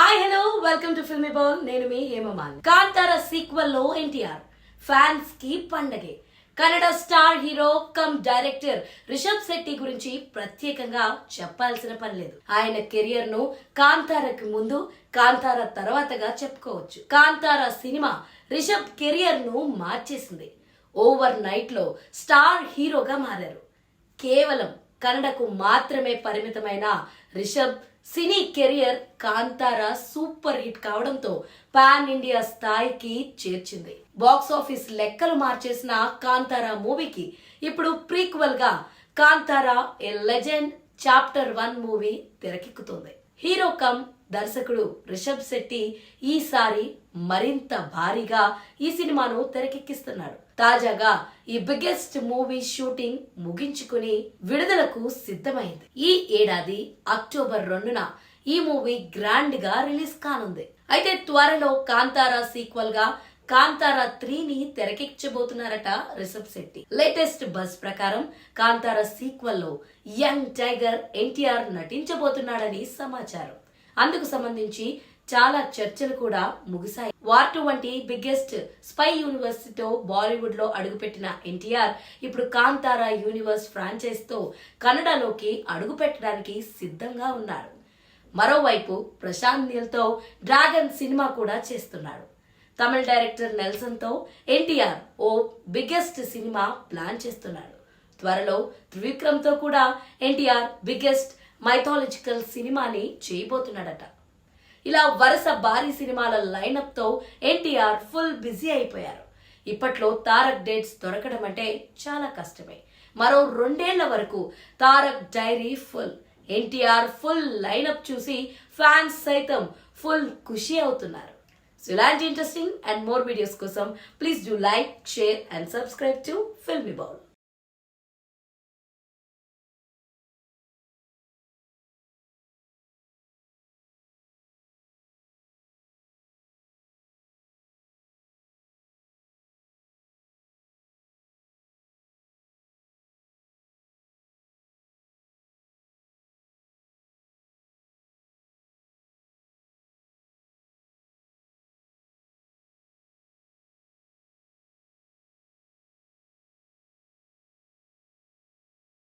Hi hello welcome to filmy bowl నేను మీ హేమమాన్. కాంతార సీక్వెల్లో ఎన్టీఆర్. ఫ్యాన్స్కి పండగే. Kannada star hero come director Rishab Shetty గురించి ప్రత్యేకంగా చెప్పాల్సిన పని లేదు. ఆయన కెరియర్ను కాంతారకి ముందు కాంతార తర్వాతగా చెప్పుకోవచ్చు. కాంతార సినిమా రిషబ్ కెరియర్ను మార్చేసింది. ఓవర్ నైట్లో స్టార్ హీరోగా మారారు. కేవలం కన్నడకు మాత్రమే పరిమితమైన Rishab cine career Kantara super hit కావడంతో పాన్ ఇండియా స్థాయికి చేర్చింది. బాక్స్ ఆఫీస్ లెక్కలు మార్చేసిన కాంతారా మూవీకి ఇప్పుడు ప్రీక్వల్గా Kantara a legend chapter one movie తెరకెక్కుతుంది. Hero come దర్శకుడు రిషబ్ శెట్టి ఈసారి మరింత భారీగా ఈ సినిమాను తెరకెక్కిస్తున్నాడు. తాజాగా ఈ బిగ్గెస్ట్ మూవీ షూటింగ్ ముగించుకుని విడుదలకు సిద్ధమైంది. ఈ ఏడాది అక్టోబర్ రెండున ఈ మూవీ గ్రాండ్గా రిలీజ్ కానుంది. అయితే త్వరలో కాంతారా సీక్వెల్గా కాంతారా త్రీని తెరకెక్కించబోతున్నారట రిషబ్ శెట్టి. లేటెస్ట్ బస్ ప్రకారం కాంతారా సీక్వెల్లో యంగ్ టైగర్ ఎన్టీఆర్ నటించబోతున్నాడని సమాచారం. అందుకు సంబంధించి చాలా చర్చలు కూడా ముగిశాయి. వార్ టూ వంటి బిగ్గెస్ట్ స్పై యూనివర్సిటీతో బాలీవుడ్లో అడుగుపెట్టిన ఎన్టీఆర్ ఇప్పుడు కాంతారా యూనివర్స్ ఫ్రాంచైజ్తో కన్నడలోకి అడుగుపెట్టడానికి సిద్ధంగా ఉన్నారు. మరోవైపు ప్రశాంత్ నీల్తో డ్రాగన్ సినిమా కూడా చేస్తున్నాడు. తమిళ డైరెక్టర్ నెల్సన్తో ఎన్టీఆర్ ఓ బిగ్గెస్ట్ సినిమా ప్లాన్ చేస్తున్నాడు. త్వరలో త్రివిక్రమ్తో కూడా ఎన్టీఆర్ బిగ్గెస్ట్ మైథాలజికల్ సినిమాని చేయబోతున్నాడట. ఇలా వరుస భారీ సినిమాల లైనప్తో ఎన్టీఆర్ ఫుల్ బిజీ అయిపోయారు. ఇప్పట్లో తారక్ డేట్స్ దొరకడం అంటే చాలా కష్టమే. మరో రెండేళ్ళ వరకు Tarak diary full NTR full lineup చూసి ఫ్యాన్స్ సైతం ఫుల్ ఖుషి అవుతున్నారు. సో ఇలాంటి ఇంట్రెస్టింగ్ అండ్ మోర్ వీడియోస్ కోసం please do like share and subscribe to filmy bowl